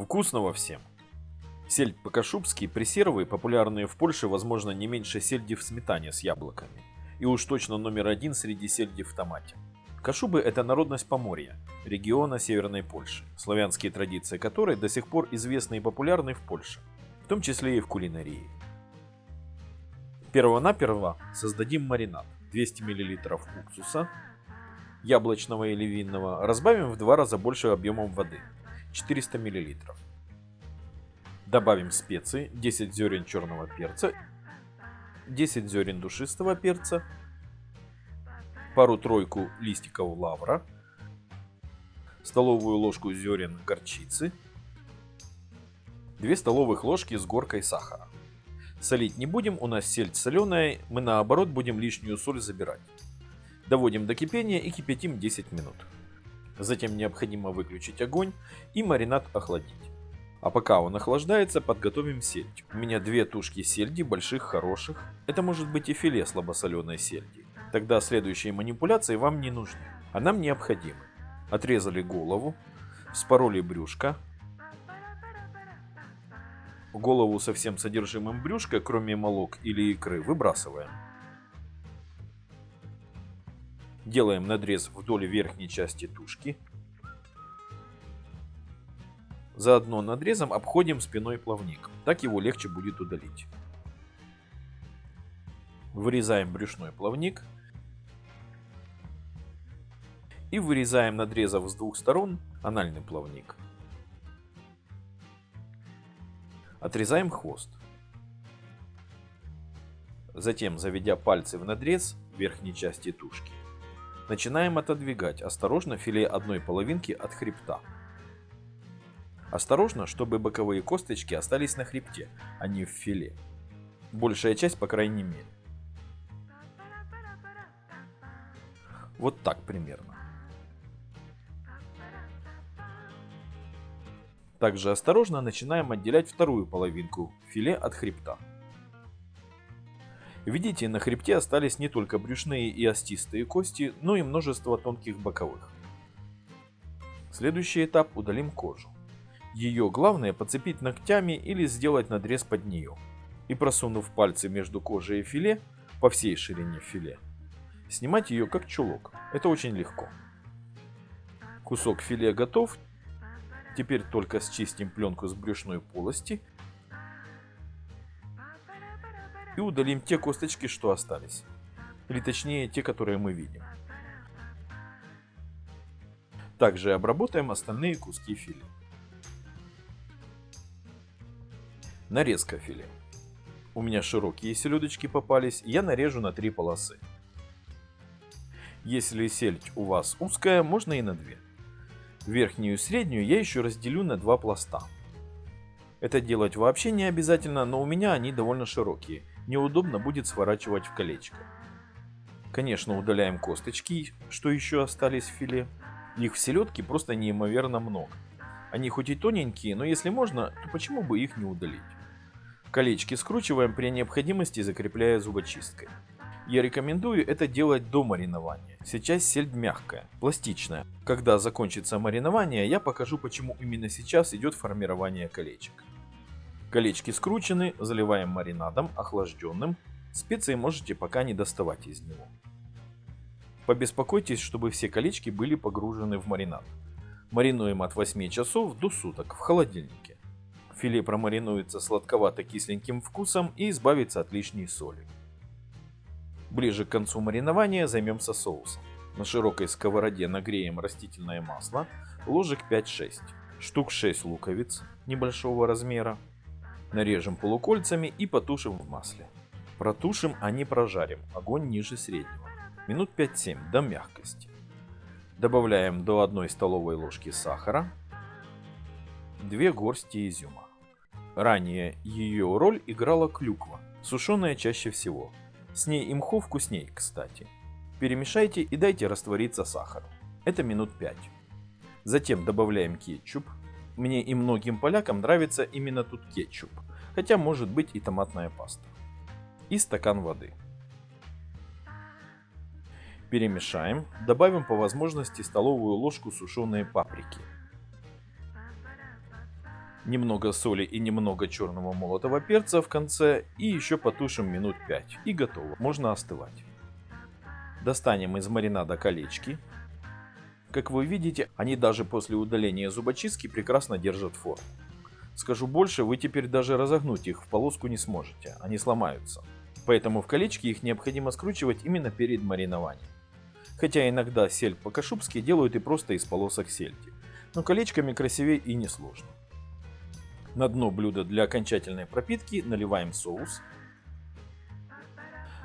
Вкусного всем! Сельдь по-кашубски – пресервы, популярные в Польше, возможно, не меньше сельди в сметане с яблоками. И уж точно номер один среди сельди в томате. Кашубы – это народность Поморья, региона Северной Польши, славянские традиции которой до сих пор известны и популярны в Польше, в том числе и в кулинарии. Первонаперво создадим маринад. 200 мл уксуса, яблочного или винного, разбавим в два раза больше объемом воды, 400 мл. Добавим специи, 10 зерен черного перца, 10 зерен душистого перца, пару-тройку листиков лавра, столовую ложку зерен горчицы, 2 столовых ложки с горкой сахара. Солить не будем, у нас сельдь соленая, мы наоборот будем лишнюю соль забирать. Доводим до кипения и кипятим 10 минут. Затем необходимо выключить огонь и маринад охладить. А пока он охлаждается, подготовим сельдь. У меня две тушки сельди, больших, хороших. Это может быть и филе слабосоленой сельди. Тогда следующие манипуляции вам не нужны, а нам необходимы. Отрезали голову, вспороли брюшко. Голову со всем содержимым брюшка, кроме молок или икры, выбрасываем. Делаем надрез вдоль верхней части тушки. Заодно надрезом обходим спиной плавник, так его легче будет удалить. Вырезаем брюшной плавник. И вырезаем надрезав с двух сторон анальный плавник. Отрезаем хвост. Затем, заведя пальцы в надрез верхней части тушки, начинаем отодвигать осторожно филе одной половинки от хребта. Осторожно, чтобы боковые косточки остались на хребте, а не в филе. Большая часть, по крайней мере. Вот так примерно. Также осторожно начинаем отделять вторую половинку филе от хребта. Видите, на хребте остались не только брюшные и остистые кости, но и множество тонких боковых. Следующий этап удалим кожу. Ее главное подцепить ногтями или сделать надрез под нее. И просунув пальцы между кожей и филе, по всей ширине филе, снимать ее как чулок. Это очень легко. Кусок филе готов. Теперь только счистим пленку с брюшной полости и удалим те косточки, что остались. Или точнее, те, которые мы видим. Также обработаем остальные куски филе. Нарезка филе. У меня широкие селедочки попались, я нарежу на три полосы. Если сельдь у вас узкая, можно и на две. Верхнюю и среднюю я еще разделю на два пласта. Это делать вообще не обязательно, но у меня они довольно широкие. Неудобно будет сворачивать в колечко. Конечно, удаляем косточки, что еще остались в филе. Их в селедке просто неимоверно много. Они хоть и тоненькие, но если можно, то почему бы их не удалить? Колечки скручиваем при необходимости, закрепляя зубочисткой. Я рекомендую это делать до маринования. Сейчас сельдь мягкая, пластичная. Когда закончится маринование, я покажу, почему именно сейчас идет формирование колечек. Колечки скручены, заливаем маринадом, охлажденным. Специи можете пока не доставать из него. Побеспокойтесь, чтобы все колечки были погружены в маринад. Маринуем от 8 часов до суток в холодильнике. Филе промаринуется сладковато-кисленьким вкусом и избавится от лишней соли. Ближе к концу маринования займемся соусом. На широкой сковороде нагреем растительное масло, ложек 5-6, штук 6 луковиц небольшого размера. Нарежем полукольцами и потушим в масле. Протушим, а не прожарим, огонь ниже среднего. Минут 5-7 до мягкости. Добавляем до 1 столовой ложки сахара, 2 горсти изюма. Ранее ее роль играла клюква, сушеная чаще всего. С ней и мху вкусней, кстати. Перемешайте и дайте раствориться сахару. Это минут 5. Затем добавляем кетчуп. Мне и многим полякам нравится именно тут кетчуп, хотя может быть и томатная паста. И стакан воды. Перемешаем, добавим по возможности столовую ложку сушеной паприки. Немного соли и немного черного молотого перца в конце и еще потушим минут 5 и готово, можно остывать. Достанем из маринада колечки. Как вы видите, они даже после удаления зубочистки прекрасно держат форму. Скажу больше, вы теперь даже разогнуть их в полоску не сможете, они сломаются. Поэтому в колечки их необходимо скручивать именно перед маринованием. Хотя иногда сельдь по-кашубски делают и просто из полосок сельди. Но колечками красивее и не сложно. На дно блюда для окончательной пропитки наливаем соус.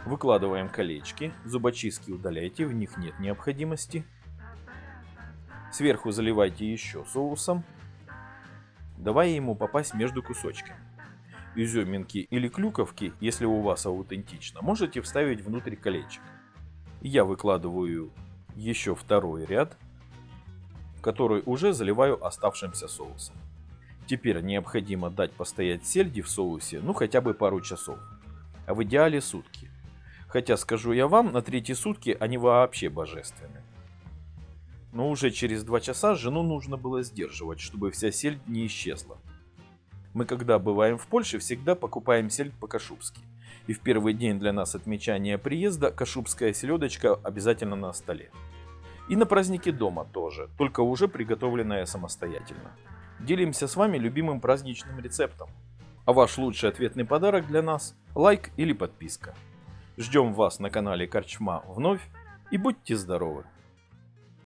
Выкладываем колечки, зубочистки удаляйте, в них нет необходимости. Сверху заливайте еще соусом, давая ему попасть между кусочками. Изюминки или клюковки, если у вас аутентично, можете вставить внутрь колечек. Я выкладываю еще второй ряд, который уже заливаю оставшимся соусом. Теперь необходимо дать постоять сельди в соусе, ну хотя бы пару часов, а в идеале сутки. Хотя скажу я вам, на третьи сутки они вообще божественны. Но уже через два часа жену нужно было сдерживать, чтобы вся сельдь не исчезла. Мы когда бываем в Польше, всегда покупаем сельдь по-кашубски. И в первый день для нас отмечания приезда кашубская селедочка обязательно на столе. И на празднике дома тоже, только уже приготовленная самостоятельно. Делимся с вами любимым праздничным рецептом. А ваш лучший ответный подарок для нас – лайк или подписка. Ждем вас на канале Корчма вновь и будьте здоровы!